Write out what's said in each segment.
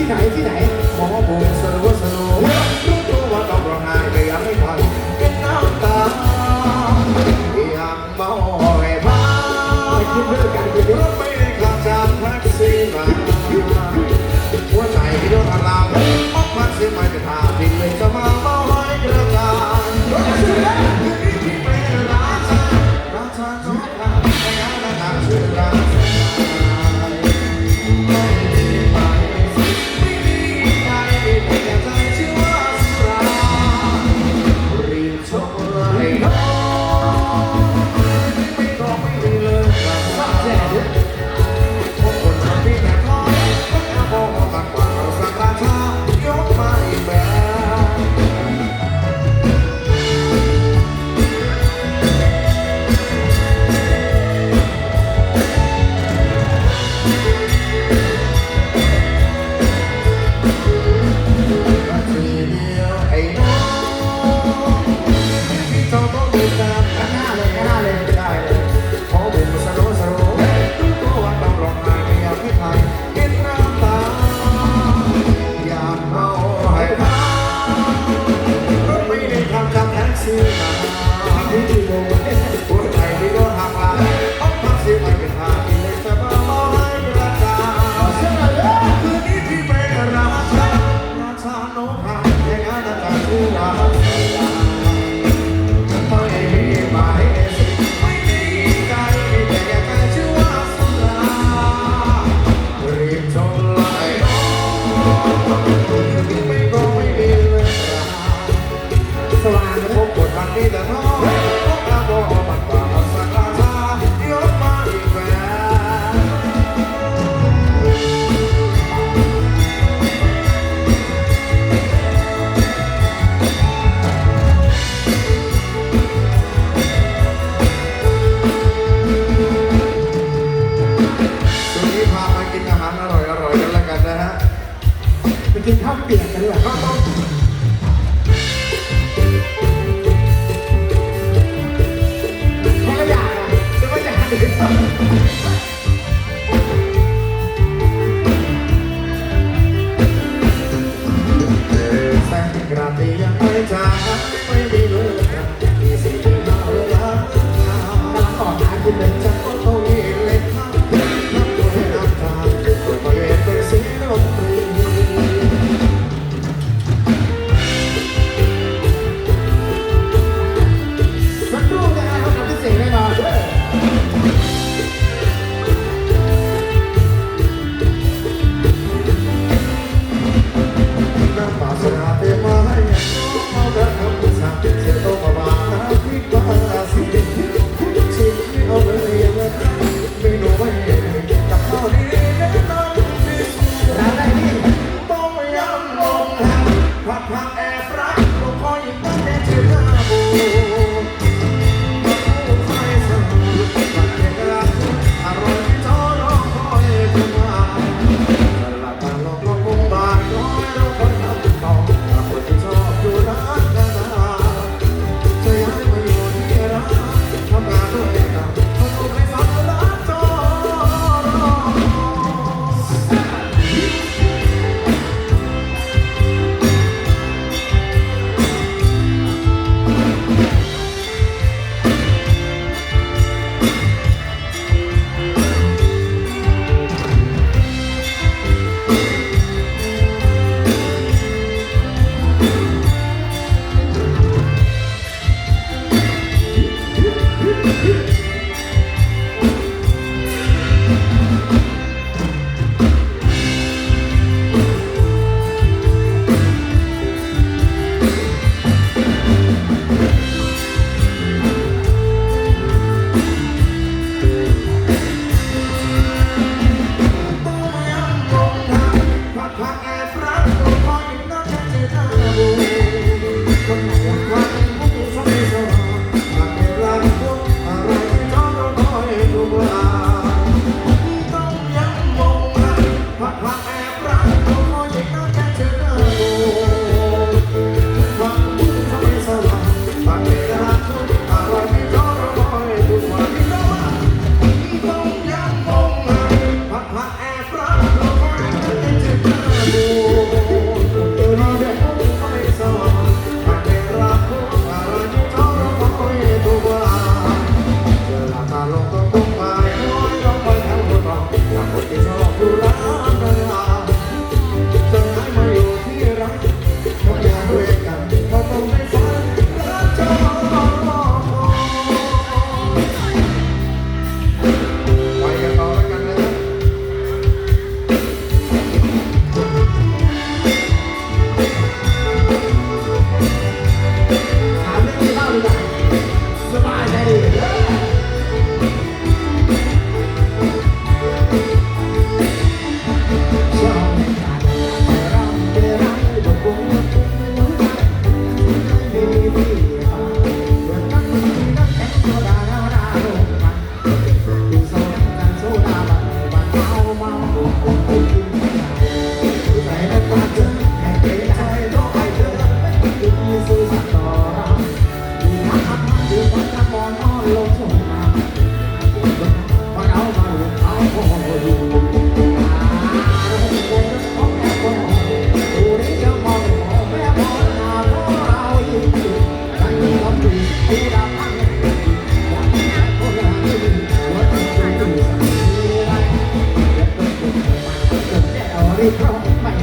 ที่ไหนที่ไหนหมอบอกสลัโสลัวรู้ตัวว่าต้องร้องไห้ไม่อยากให้ใครเป็นน้ำตาอยางเมาให้าไปกินเลิกกันไปเยอะไม่ได้กลับจากแท็กซี่มา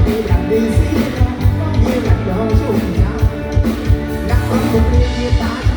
Thank you.